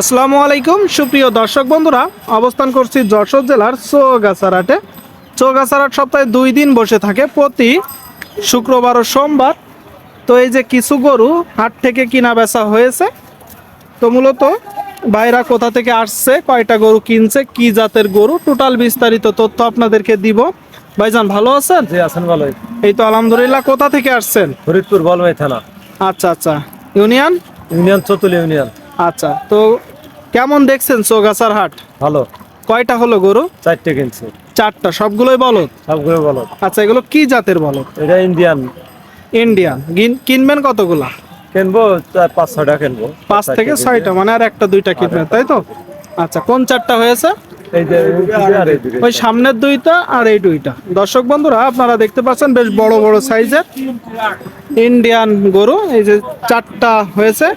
আসসালামু আলাইকুম সুপ্রিয় দর্শক বন্ধুরা অবস্থান করছি যশোর জেলার চৌগাছারাটে চৌগাছারাট সপ্তাহে দুই দিন বসে থাকে প্রতি শুক্রবার ও সোমবার। তো এই যে কিছু গরু হাট থেকে কিনা বেচা হয়েছে। তো মূলত বাইরা কোথা থেকে আসছে কয়টা গরু কিনছে কি জাতের গরু টোটাল বিস্তারিত তথ্য আপনাদেরকে দিব। ভাইজান ভালো আছেন? জি আছেন ভালোই। এই তো আলহামদুলিল্লাহ কোথা থেকে আসছেন? ফরিদপুর বলমাই থানা। আচ্ছা আচ্ছা। ইউনিয়ন? Union Chatul union. আচ্ছা তো কেমন দেখছেন চৌগাছার হাট? ভালো। কয়টা হলো গরু? চারটে কিনছে। চারটা সবগুলোই বলদ? সবগুলো ভালো আচ্ছা এগুলো কি জাতের বলদ? এটা ইন্ডিয়ান। ইন্ডিয়ান। কিনবেন কতগুলা? কিনবো চার পাঁচ ছয়টা কিনবো। পাঁচ থেকে ছয়টা মানে আর একটা দুইটা কিনবেন তাই তো? আচ্ছা কোন চারটা হয়েছে? ওই সামনের দুইটা আর এই দুইটা। দর্শক বন্ধুরা আপনারা দেখতে পাচ্ছেন বেশ বড় বড় সাইজের ইন্ডিয়ান গরু। এই যে চারটা হয়েছে।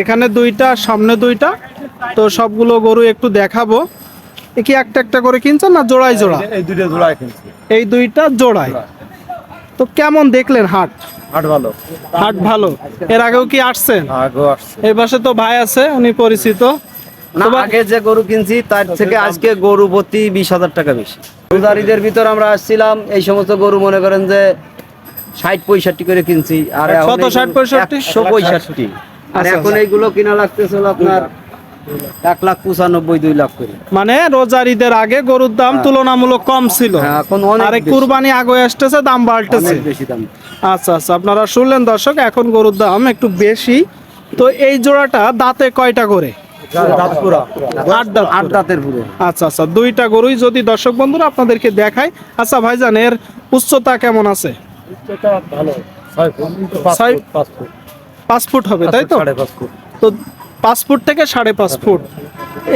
এখানে দুইটা সামনে দুইটা। তো সবগুলো গরু একটু দেখাবো। কি একটা একটা করে কিনছেন না জোড়ায় জোড়া? এই দুটো জোড়ায় কিনছি। এই দুইটা জোড়ায়। তো কেমন দেখলেন হাট? হাট ভালো। হাট ভালো। এর আগেও কি আসছেন? আসছে। এই পাশে তো ভাই আছে উনি পরিচিত। না আগে যে গরু কিনছি তার থেকে আজকে গরু প্রতি বিশ হাজার টাকা বেশি। রোজারিদের ভিতর আমরা আসছিলাম এই সমস্ত গরু মনে করেন যে ষাট পঁয়ষট্টি করে কিনছি। আর এইগুলো 60 পঁয়ষট্টি? একশো পঁয়ষট্টি। আর আচ্ছা, এখন আচ্ছা। এইগুলো কিনা লাগতেছে হলো আপনার এক লাখ পঁচানব্বই দুই লাখ করে। মানে রোজার ঈদের আগে গরুর দাম তুলনামূলক কম ছিল। হ্যাঁ, এখন অনেক আর। কুরবানি আগে আসতেছে দাম বাড়তেছে। বেশি দাম। আচ্ছা আচ্ছা আপনারা শুনলেন দর্শক এখন গরুর দাম একটু বেশি। তো এই জোড়াটা দাঁতে কয়টা করে? দাঁতপুরা। আট দাঁত আট করে। দাঁতের পুরো। আচ্ছা আচ্ছা দুইটা গরুই যদি দর্শক বন্ধুরা আপনাদেরকে দেখায়। আচ্ছা ভাইজান এর উচ্চতা কেমন আছে? এটা ভালো। ছয় ফুট। পাঁচ ফুট হবে তাই তো? তো পাঁচ ফুট থেকে সাড়ে পাঁচ ফুট।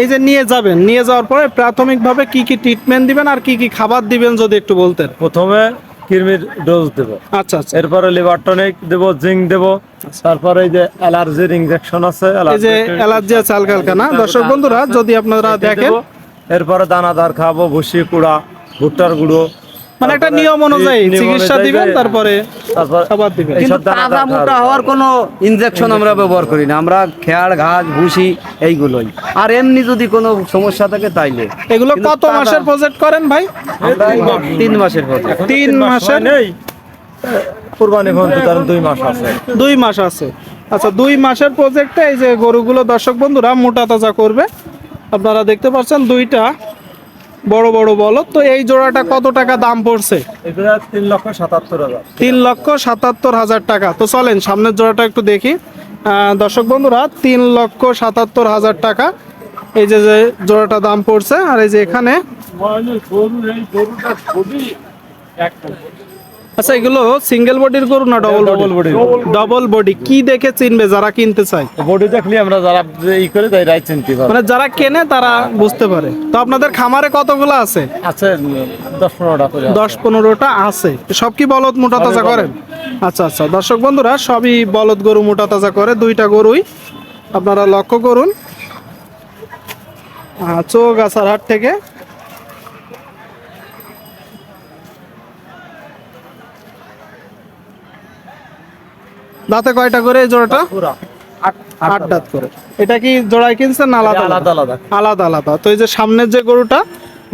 এই যে নিয়ে যাবেন নিয়ে যাওয়ার পরে প্রাথমিকভাবে কি কি ট্রিটমেন্ট দিবেন আর কি কি খাবার দিবেন যদি একটু বলতেন? প্রথমে কৃমির ডোজ দেবো। আচ্ছা আচ্ছা। এরপরে লিভার টনিক দেবো জিঙ্ক দেবো। তারপরে এই যে অ্যালার্জির ইঞ্জেকশন আছে এই যে অ্যালার্জি আছে হালকা হালকা না দর্শক বন্ধুরা যদি আপনারা দেখেন। এরপরে দানাদার খাব ভুসি কুড়া ভুট্টার গুঁড়ো মানে একটা নিয়ম অনুযায়ী চিকিৎসা দিবেন তারপরে খাবার দিবেন। কিন্তু তাজা মোটা হওয়ার কোনো ইনজেকশন আমরা ব্যবহার করি না। আমরা খেয়ার ঘাস ভুসি এইগুলোই। আর এমনি যদি কোনো সমস্যা থাকে তাইলে। এগুলো কত মাসের প্রজেক্ট করেন ভাই? তিন মাসের পর এখন তো তিন মাসের- নেই। কুরবানি পর্যন্ত তার দুই মাস আছে। দুই মাস আছে। আচ্ছা দুই মাসের প্রজেক্টে এই যে গরুগুলো দর্শক বন্ধুরা মোটা তাজা করবে। আপনারা দেখতে পাচ্ছেন দুইটা। বড় বড় বলো তো এই জোড়াটা কত টাকা দাম পড়ছে? তিন লক্ষ সাতাত্তর হাজার। তিন লক্ষ সাতাত্তর হাজার টাকা। তো চলেন সামনের জোড়াটা একটু দেখি। দর্শক বন্ধুরা তিন লক্ষ সাতাত্তর হাজার টাকা। এই যে যে জোড়াটা দাম পড়ছে আর এই যে এখানে আচ্ছা এগুলো সিঙ্গেল বডির গরু না double double body double body কি দেখে চিনবে যারা কিনতে চায়? বডি দেখলে আমরা যারা ই করে তাই রাইট চিনতে পারব। মানে যারা কেনে তারা বুঝতে পারে। তো আপনাদের খামারে কতগুলো আছে? আছে উম, দশ পনেরোটা করে আছে। দশ পনেরোটা আছে। সব কি বলদ মোটা তাজা করেন আচ্ছা আচ্ছা দর্শক বন্ধুরা সবই বলদ গরু মোটা তাজা করে দুইটা গরুই। আপনারা লক্ষ্য করুন। আহ, চৌগাছার হাট থেকে দাঁতে কয়টা করে এই জোড়াটা? আট দাঁত করে। এটা কি জোড়ায় কিনছেন আলাদা? আলাদা আলাদা। আলাদা আলাদা। তো এই যে সামনের যে গরুটা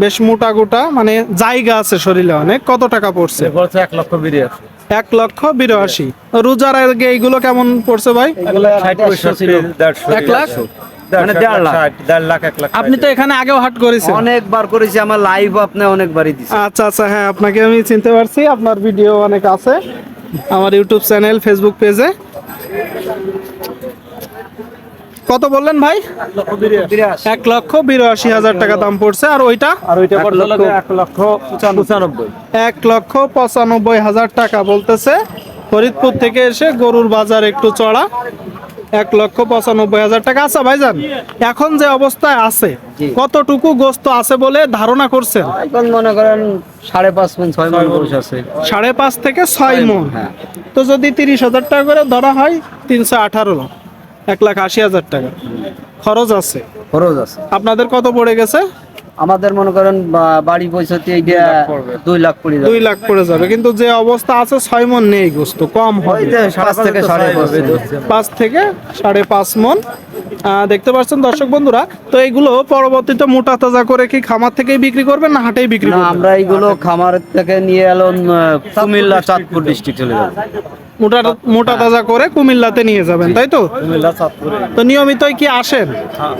বেশ মোটা গোটা মানে জায়গা আছে শরীরে অনেক। কত টাকা পড়ছে? এক লক্ষ বিরিয়ানি এক লক্ষ বিরাশি। রোজার আগে এইগুলো কেমন পড়ছে ভাই? দেড়শো এক লাখ? মানে লাখ। লাখ আপনি তো এখানে আগেও হাট করেছেন। অনেকবার করেছি আমার লাইভ আপনি অনেকবারই দিচ্ছি আচ্ছা আচ্ছা হ্যাঁ আপনাকে আমি চিনতে পারছি। আপনার ভিডিও অনেক আছে। আমার ইউটিউব চ্যানেল ফেসবুক পেজে। কত বললেন ভাই? এক লক্ষ বিরাশি হাজার টাকা দাম পড়ছে। আর ওইটা? আর ওইটা এক লক্ষ- পঁচানব্বই। এক লক্ষ পঁচানব্বই হাজার টাকা বলতেছে। ফরিদপুর থেকে এসে গরুর বাজার একটু চড়া। এক লক্ষ পঁচানব্বই হাজার টাকা। আচ্ছা ভাইজান এখন যে অবস্থায় আছে কতটুকু গোস্ত আছে বলে ধারণা করছেন? এখন মনে করেন সাড়ে পাঁচ মন ছয় মন গোস আছে। সাড়ে পাঁচ থেকে ছয় মন হ্যাঁ। তো যদি তিরিশ হাজার টাকা করে ধরা হয় তিনশো আঠারো এক লাখ আশি হাজার টাকা। খরচ আছে। খরচ আছে। আপনাদের কত পড়ে গেছে? আমাদের মনে করেন বাড়ি পয়সাতে এইটা দুই লাখ পড়ে যাবে। দুই লাখ পড়ে যাবে। কিন্তু যে অবস্থা আছে ছয় মন নেই গোস্ত কম ওই হবে যে পাঁচ থেকে সাড়ে পাঁচ থেকে সাড়ে পাঁচ মন। আহ, দেখতে পাচ্ছেন দর্শক বন্ধুরা তো এইগুলো পরবর্তীতে মোটা তাজা করে কি খামার থেকেই বিক্রি করবেন না হাটেই বিক্রি না আমরা এইগুলো খামার থেকে নিয়ে এলো কুমিল্লা চাঁদপুর ডিস্ট্রিক্ট চলে যাব। মোটা মোটা তাজা করে কুমিল্লাতে নিয়ে যাবেন তাই তো? কুমিল্লা চাঁদপুরে তো নিয়মিতই কি আসেন?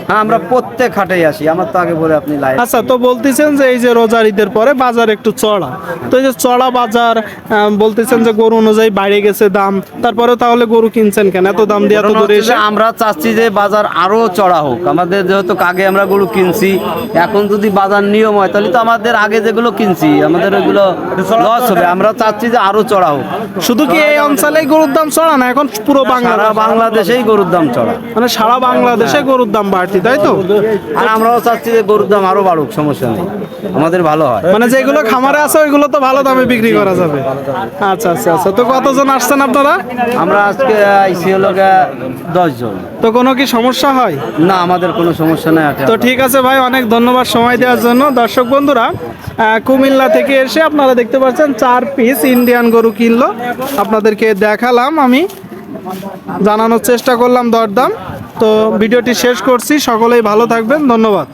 হ্যাঁ আমরা প্রত্যেক হাটেই আসি আমার তো আগে বলে আপনি লাইভ। আচ্ছা তো বলতেছেন যে এই যে রোজার ঈদের পরে বাজার একটু চড়া। তো এই যে চড়া বাজার বলতেছেন যে গরু অনুযায়ী বাইরে গেছে দাম তারপরে তাহলে গরু কিনছেন কেন? এত দাম দিয়ে এত দূরে এসে আমরা চাচ্ছি যে বাজার আরও চড়া হোক। আমাদের যেহেতু আগে আমরা গরু কিনছি এখন যদি বাজার নিয়ম হয় তাহলে তো আমাদের আগে যেগুলো কিনছি আমাদের ওইগুলো লস হবে। আমরা চাচ্ছি যে আরও চড়া হোক। শুধু কি এই গরুর দাম চড়া না? এখন পুরো বাংলা বাংলাদেশেই গরুর দাম চড়া। মানে সারা বাংলাদেশে গরুর দাম বাড়তি তাই তো? আর আমরাও চাচ্ছি যে গরুর দাম আরও বাড়ুক সমস্যা নেই। আমাদের ভালো হয়। মানে যেগুলো খামারে আছে ওইগুলো তো ভালো দামে বিক্রি করা যাবে। আচ্ছা আচ্ছা আচ্ছা। তো কতজন আসছেন আপনারা? আমরা আজকে আইসি হলো দশ জন তো কোনো কি সমস্যা হয়? না আমাদের কোনো সমস্যা নেই তো ঠিক আছে ভাই অনেক ধন্যবাদ সময় দেওয়ার জন্য। দর্শক বন্ধুরা কুমিল্লা থেকে এসে আপনারা দেখতে পাচ্ছেন চার পিস ইন্ডিয়ান গরু কিনলো। আপনাদেরকে দেখালাম আমি। জানানোর চেষ্টা করলাম দরদাম। তো ভিডিওটি শেষ করছি। সকলেই ভালো থাকবেন। ধন্যবাদ।